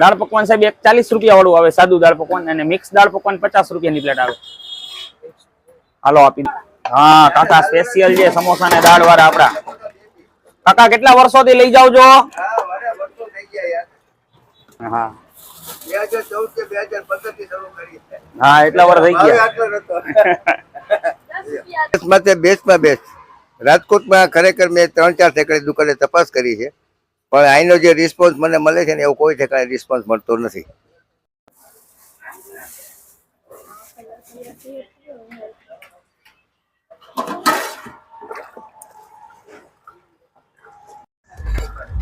દાળ પકવાન સાહેબ એક ચાલીસ રૂપિયા વાળું આવે, સાદું દાળ પકવાન અને મિક્સ દાળ પકવાન પચાસ રૂપિયાની પ્લેટ આવે. હાલો આપી હા, કાકા સ્પેશિયલ છે, સમોસા ને દાળ વાળા આપડા કાકા, કેટલા વર્ષોથી લઈ જાવ છો? હા. હા, એટલા વર્ષ થઈ ગયા. બેસ્ટ બેસ્ટમાં બેસ્ટ રાજકોટમાં ખરેખર મેં ત્રણ ચાર સેકડે દુકાને તપાસ કરી છે. પણ અહીંનો જે રિસ્પોન્સ મને મળે છે ને એવો કોઈ ઠેકાણે રિસ્પોન્સ મળતો નથી.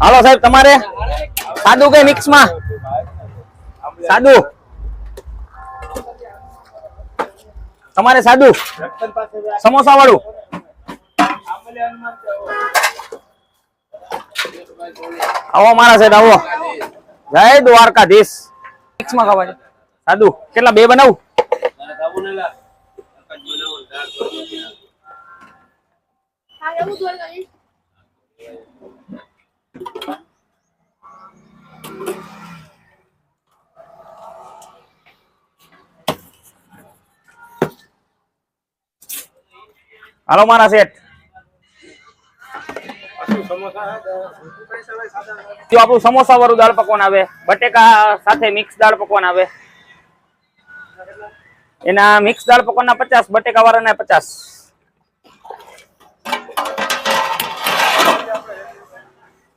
હાલો સાહેબ, તમારે? સાદું કે મિક્સમાં સાદું? તમારે સાદું? સમોસા વાળું આવો મારા સાહેબ આવો જય દ્વારકાધીશ મિક્સમાં ખાવા છે સાદું કેટલા બે બનાવું હા એવું જોઈ લઈશ હાલો મારા સેટ જો આપણું સમોસા વાળું દાળ પકવાન આવે, બટેકા સાથે મિક્સ દાળ પકવાન આવે. એના મિક્સ દાળ પકવાન ના પચાસ, બટેકા વાળાના પચાસ.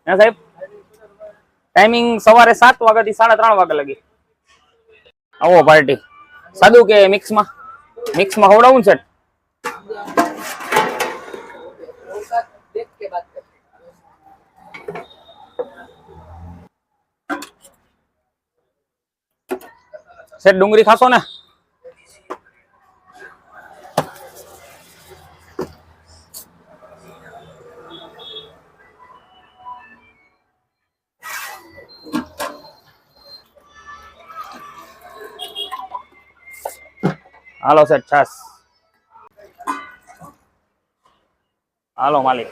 હા, સાહેબ? ટાઈમિંગ સવારે સાત વાગ્યાથી સાડા ત્રણ વાગ્યા લગી. આવો પાર્ટી સાદું કે મિક્સમાં મિક્સમાં ખવડાવું ને સેટ ડુંગળી ખાશો ને? હાલો સેટ છાસ. હાલો માલિક.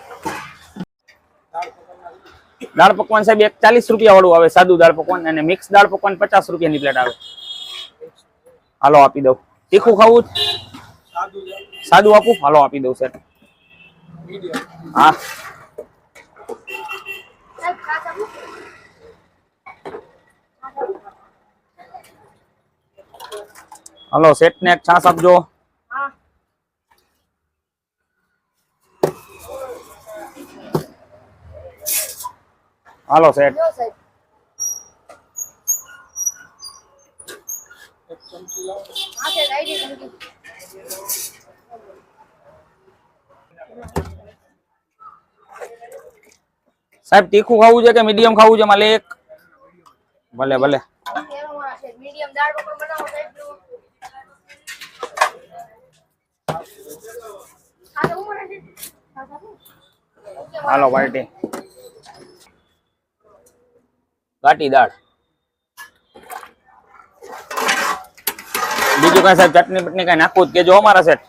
દાળ પકવાન સાહેબ એક ચાલીસ રૂપિયા વાળું આવે, સાદું દાળ પકવાન અને મિક્સ દાળ પકવાન પચાસ રૂપિયાની પ્લેટ આવે. હાલો આપી દઉં. તીખું ખાવું સાદું આપું? હાલો આપી દઉં સર હા. હલો સેટ ને એક છાસ આપજો. હાલો સેટ સાહેબ હા સાહેબ આઈડી સમજી સાહેબ તીખું ખાવું છે કે મીડિયમ ખાવું છે માલિક ભલે ભલે કેવો મારા સાહેબ મીડિયમ દાળ પકવાન બનાવો સાહેબ લો હા તો હું મને હા સાહેબ ઓકે હાલો, પાર્ટી. ઘાટી દાળ. બીજું કઈ સાહેબ ચટણી બટણી કઈ નાખવું જ કેજો અમારા સેટ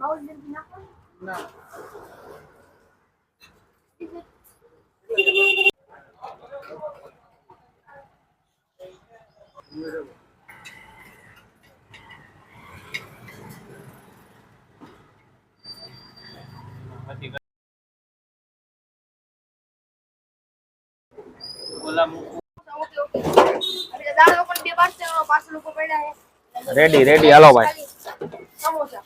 બાઉલ જલ્દી નાખો ઓકે ઓકે એટલે દાળ પકવાન બે પાર્સલ ઉપર પડ્યા છે રેડી રેડી હાલો ભાઈ. સમોસા.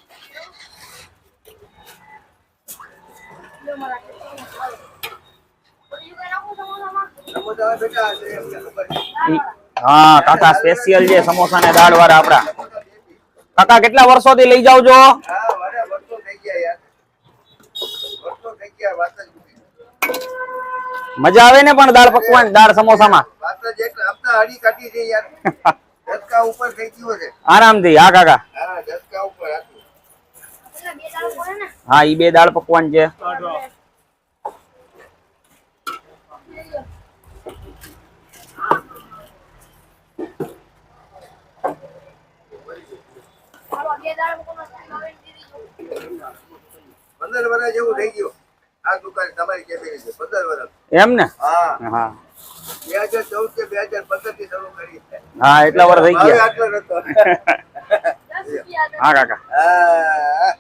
હા કાકા સ્પેશિયલ છે સમોસા ને દાળ વાળા આપડા કાકા કેટલા વર્ષોથી લઈ જાવ છો? હા મારે વર્ષો થઈ ગયા યાર વર્ષો થઈ ગયા વાત જ નથી. મજા આવે ને પણ દાળ પકવાન દાળ સમોસામાં ધક્કા ઉપર થઈ ગયો છે આરામથી હા કાકા. હા ધક્કા ઉપર હા ઈ બે દાળ પકવાન છે. પંદર વર્ષ જેવું થઈ ગયું. આ દુકાન તમારી કેબિન છે પંદર વર્ષ એમ ને હા. હા. હા એટલા વર્ષ થઈ ગયા. હા કાકા. હા.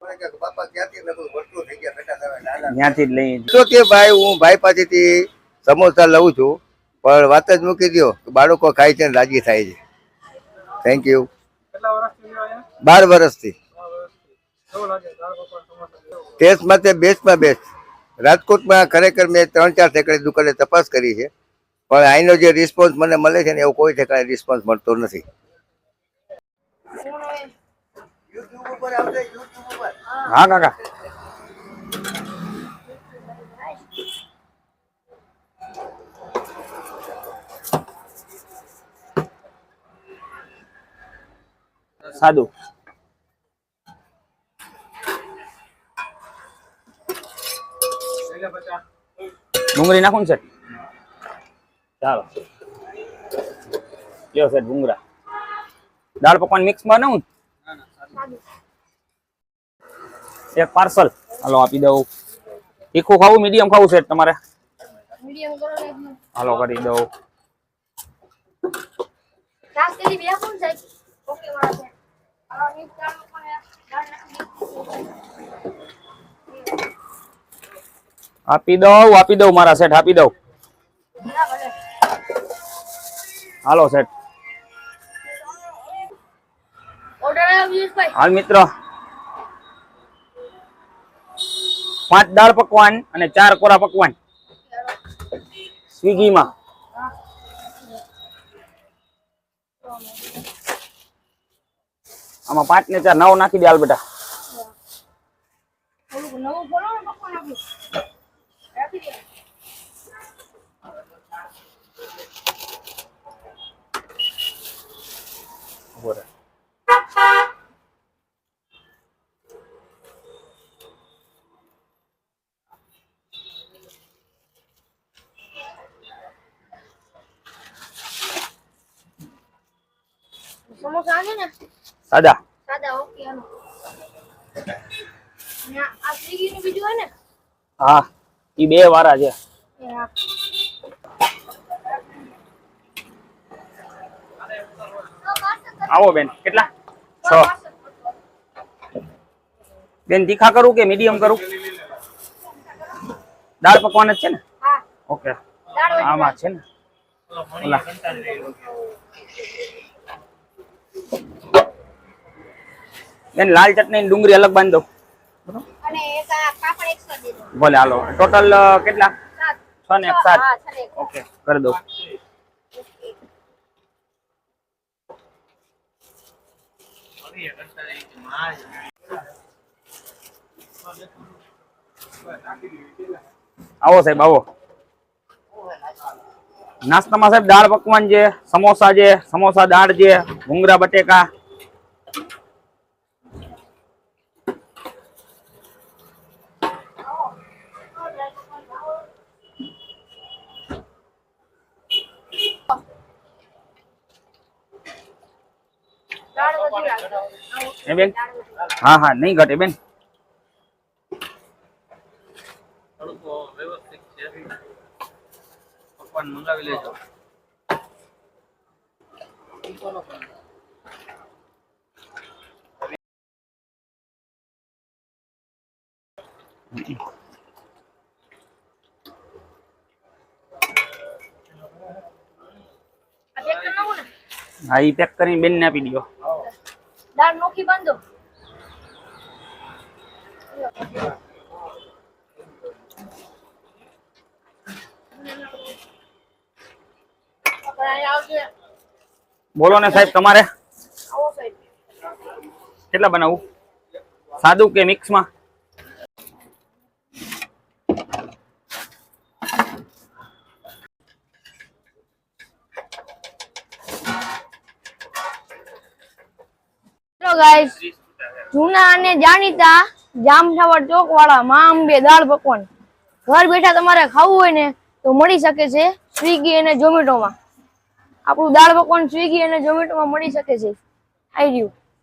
મને કે બાપા ક્યાંથી નતું ભરતું થઈ ગયા બેટા તમે નાના ત્યાંથી જ લઈ તો કે ભાઈ હું ભાઈ પાસેથી સમોસા લઉં છું પણ વાત જ મૂકી દો કે બાળકો ખાય છે ને રાજી થાય છે. થેન્ક યુ બાર વર્ષથી ટેસ્ટમાં તે બેસ્ટમાં બેસ્ટ રાજકોટમાં ખરેખર મેં ત્રણ ચાર ઠેકાણે દુકાને તપાસ કરી છે. પણ અહીંનો જે રિસ્પોન્સ મને મળે છે ને એવો કોઈ ઠેકાણે રિસ્પોન્સ મળતો નથી. હા કાકા. સાદું. ડુંગળી નાખું ને સેટ ચાલો. લ્યો સેટ ડુંગરા? દાળ પકવાન મિક્સ બનાવું એક પાર્સલ હાલો, આપી દઉં. તીખું ખાવું મીડિયમ ખાવું છે તમારે. હાલો, કરી દઉં. ઓકે વાળા છે આ મિક્સ દાળ પકવાન દાળ નાખી દીધી. આપી દઉં આપી દઉં મારા સેટ આપી દઉં. હાલો સેટ. પિયુષભાઈ હાલ મિત્ર. પાંચ દાળ પકવાન અને ચાર કોરા પકવાન. સ્વીગીમાં. આમાં પાંચ ને ચાર નવ નાખી દે હાલ બેટા. થોડુંક નવું બોલો ને પકવાન આપણું રાખી દે ઊભો રહે. સમોસા છે ઈ બે વારા છે. આવો બેન કેટલા? છ. બેન તીખા કરું કે મીડિયમ કરું? દાળ પકવાન જ છે ને? ઓકે. આમાં છે ને? ઓલા. બેન લાલ ચટણી ડુંગળી અલગ બાંધી દો અને એક કાપડ એક્સ્ટ્રા દે દો ભલે હાલો. ટોટલ કેટલા? સાત. છ ને એક સાત. હા છ ને એક ઓકે કરી દો આવો સાહેબ આવો. નાસ્તામાં સાહેબ દાળ પકવાન છે સમોસા છે સમોસા દાળ છે ભૂંગરા બટેકા. હે બેન? હા હા, નહીં ઘટે બેન. હા એ પેક કરીને બેન ને આપી દો દાળ નોખી બાંધો. બોલો ને સાહેબ તમારે? કેટલા બનાવું? સાદું કે મિક્સમાં ગાઈસ જૂના અને જાણીતા જામઠાવર ચોક વાળા માં અંબે દાળ પકવાન. ઘર બેઠા તમારે ખાવું હોય ને તો મળી શકે છે સ્વીગી અને ઝોમેટોમાં. આપણું દાળ પકવાન સ્વીગી અને ઝોમેટોમાં મળી શકે છે. આઈ રહ્યું.